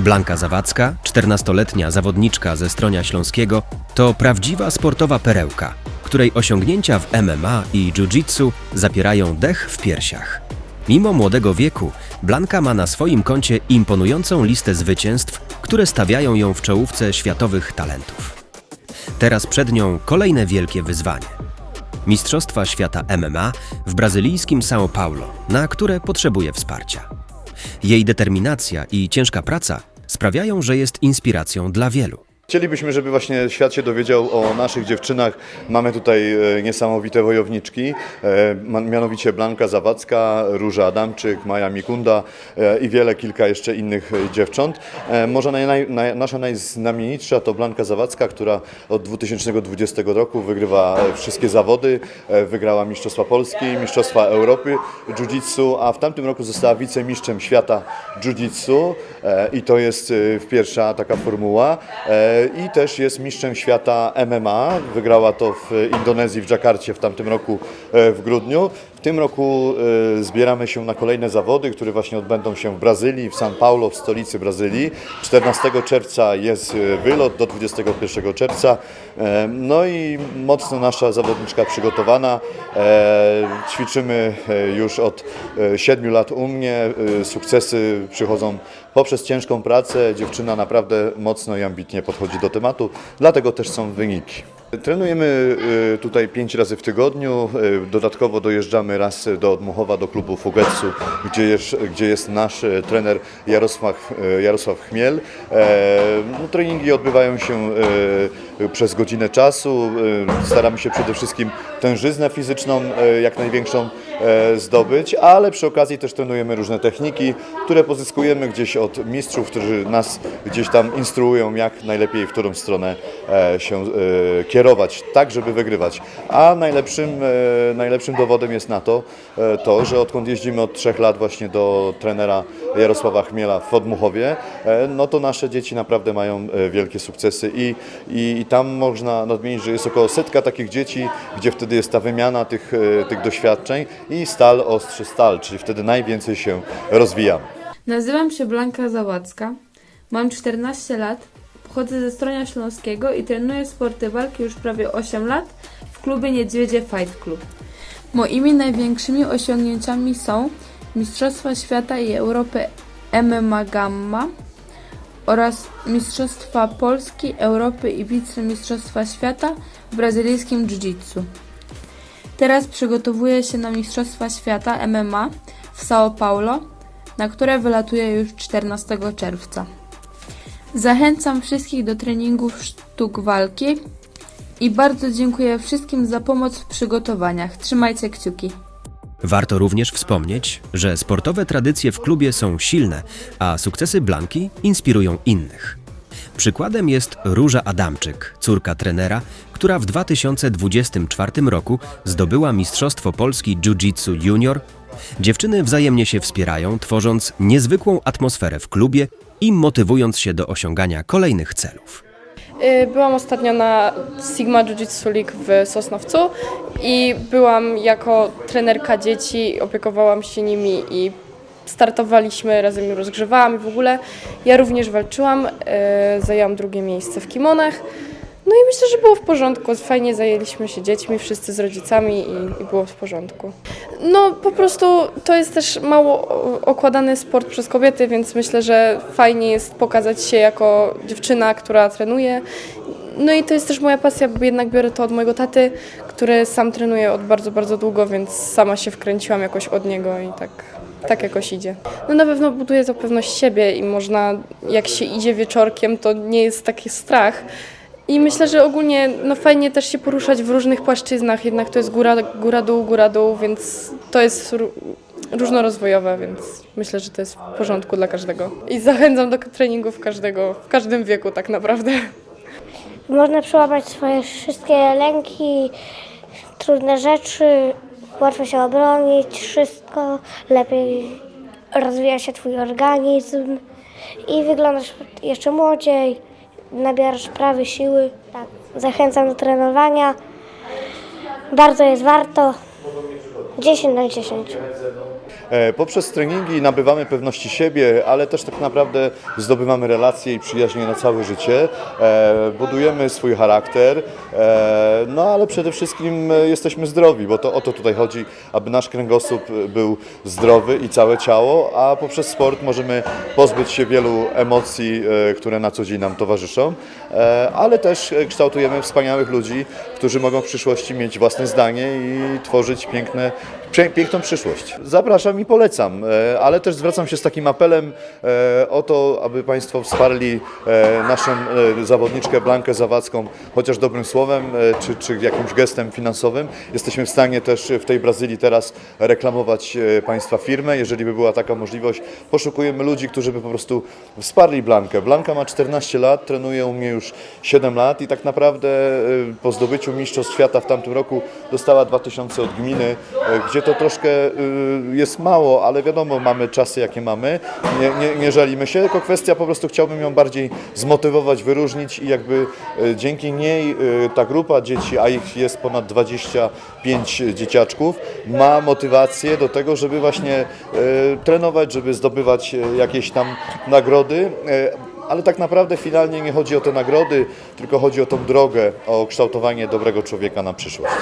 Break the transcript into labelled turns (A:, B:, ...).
A: Blanka Zawadzka, 14-letnia zawodniczka ze Stronia Śląskiego, to prawdziwa sportowa perełka, której osiągnięcia w MMA i jiu-jitsu zapierają dech w piersiach. Mimo młodego wieku, Blanka ma na swoim koncie imponującą listę zwycięstw, które stawiają ją w czołówce światowych talentów. Teraz przed nią kolejne wielkie wyzwanie. Mistrzostwa Świata MMA w brazylijskim São Paulo, na które potrzebuje wsparcia. Jej determinacja i ciężka praca sprawiają, że jest inspiracją dla wielu.
B: Chcielibyśmy, żeby właśnie świat się dowiedział o naszych dziewczynach. Mamy tutaj e, niesamowite wojowniczki, e, mianowicie Blanka Zawadzka, Róża Adamczyk, Maja Mikunda e, i wiele, kilka jeszcze innych dziewcząt. Może naj, naj, nasza najznamienitsza to Blanka Zawadzka, która od 2020 roku wygrywa wszystkie zawody, wygrała Mistrzostwa Polski, Mistrzostwa Europy Jiu-Jitsu, a w tamtym roku została wicemistrzem świata Jiu-Jitsu i to jest pierwsza taka formuła. I też jest mistrzem świata MMA. Wygrała to w Indonezji, w Dżakarcie w tamtym roku e, w grudniu. W tym roku e, zbieramy się na kolejne zawody, które właśnie odbędą się w Brazylii, w São Paulo, w stolicy Brazylii. 14 czerwca jest e, wylot do 21 czerwca. E, No i mocno nasza zawodniczka przygotowana. E, Ćwiczymy e, już od 7 lat u mnie. Sukcesy przychodzą poprzez ciężką pracę. Dziewczyna naprawdę mocno i ambitnie podchodzi do tematu, dlatego też są wyniki. Trenujemy y, tutaj pięć razy w tygodniu. y, Dodatkowo dojeżdżamy raz do Odmuchowa, do klubu Fugetsu, gdzie jest, gdzie jest nasz y, trener Jarosław, Jarosław Chmiel. E, No, treningi odbywają się przez godzinę czasu. Y, Staramy się przede wszystkim tężyznę fizyczną y, jak największą e, zdobyć, ale przy okazji też trenujemy różne techniki, które pozyskujemy gdzieś od mistrzów, którzy nas gdzieś tam instruują, jak najlepiej w którą stronę e, się e, kierować, tak żeby wygrywać. A najlepszym, e, najlepszym dowodem jest na to, to, że odkąd jeździmy od trzech lat właśnie do trenera Jarosława Chmiela w Odmuchowie, no to nasze dzieci naprawdę mają wielkie sukcesy i, i tam można nadmienić, że jest około setka takich dzieci, gdzie wtedy jest ta wymiana tych, e, tych doświadczeń i stal ostrzy stal, czyli wtedy najwięcej się rozwijamy.
C: Nazywam się Blanka Zawadzka, mam 14 lat, pochodzę ze Stronia Śląskiego i trenuję sporty walki już prawie 8 lat w klubie Niedźwiedzie Fight Club. Moimi największymi osiągnięciami są Mistrzostwa Świata i Europy MMA Gamma oraz Mistrzostwa Polski, Europy i Wicemistrzostwa Świata w brazylijskim Jiu-Jitsu. Teraz przygotowuję się na Mistrzostwa Świata MMA w São Paulo, na które wylatuję już 14 czerwca. Zachęcam wszystkich do treningów sztuk walki i bardzo dziękuję wszystkim za pomoc w przygotowaniach. Trzymajcie kciuki.
A: Warto również wspomnieć, że sportowe tradycje w klubie są silne, a sukcesy Blanki inspirują innych. Przykładem jest Róża Adamczyk, córka trenera, która w 2024 roku zdobyła Mistrzostwo Polski Jiu-Jitsu Junior. Dziewczyny wzajemnie się wspierają, tworząc niezwykłą atmosferę w klubie i motywując się do osiągania kolejnych celów.
D: Y, Byłam ostatnio na Sigma Jiu-Jitsu League w Sosnowcu i byłam jako trenerka dzieci, opiekowałam się nimi i startowaliśmy, razem rozgrzewałam i w ogóle ja również walczyłam, y, zajęłam drugie miejsce w kimonach. No i myślę, że było w porządku. Fajnie zajęliśmy się dziećmi, wszyscy z rodzicami i, i było w porządku. No po prostu to jest też mało okładany sport przez kobiety, więc myślę, że fajnie jest pokazać się jako dziewczyna, która trenuje. No i to jest też moja pasja, bo jednak biorę to od mojego taty, który sam trenuje od bardzo, bardzo długo, więc sama się wkręciłam jakoś od niego i tak, tak jakoś idzie. No na pewno buduje to pewność siebie i można, jak się idzie wieczorkiem, to nie jest taki strach. I myślę, że ogólnie no fajnie też się poruszać w różnych płaszczyznach, jednak to jest góra, góra dół, góra dół, więc to jest ró- różnorozwojowe, więc myślę, że to jest w porządku dla każdego. I zachęcam do treningów każdego, w każdym wieku tak naprawdę.
E: Można przełamać swoje wszystkie lęki, trudne rzeczy, łatwo się obronić, wszystko, lepiej rozwija się Twój organizm i wyglądasz jeszcze młodziej, nabierasz prawy siły. Tak. Zachęcam do trenowania. Bardzo jest warto. 10 na 10.
B: E, Poprzez treningi nabywamy pewności siebie, ale też tak naprawdę zdobywamy relacje i przyjaźnie na całe życie. E, Budujemy swój charakter, e, no ale przede wszystkim jesteśmy zdrowi, bo to o to tutaj chodzi, aby nasz kręgosłup był zdrowy i całe ciało, a poprzez sport możemy pozbyć się wielu emocji, które na co dzień nam towarzyszą, ale też kształtujemy wspaniałych ludzi, którzy mogą w przyszłości mieć własne zdanie i tworzyć piękne, piękną przyszłość. Zapraszam i polecam, e, ale też zwracam się z takim apelem e, o to, aby Państwo wsparli e, naszą zawodniczkę Blankę Zawadzką chociaż dobrym słowem, czy, czy jakimś gestem finansowym. Jesteśmy w stanie też w tej Brazylii teraz reklamować Państwa firmę. Jeżeli by była taka możliwość, poszukujemy ludzi, którzy by po prostu wsparli Blankę. Blanka ma 14 lat, trenuje u mnie już 7 lat i tak naprawdę po zdobyciu Mistrzostw Świata w tamtym roku dostała 2000 od gminy, e, to troszkę e, jest mało, ale wiadomo, mamy czasy jakie mamy, nie, nie, nie żalimy się, tylko kwestia po prostu chciałbym ją bardziej zmotywować, wyróżnić i jakby e, dzięki niej e, ta grupa dzieci, a ich jest ponad 25 dzieciaczków, ma motywację do tego, żeby właśnie trenować, żeby zdobywać jakieś tam nagrody. ale tak naprawdę finalnie nie chodzi o te nagrody, tylko chodzi o tą drogę, o kształtowanie dobrego człowieka na przyszłość.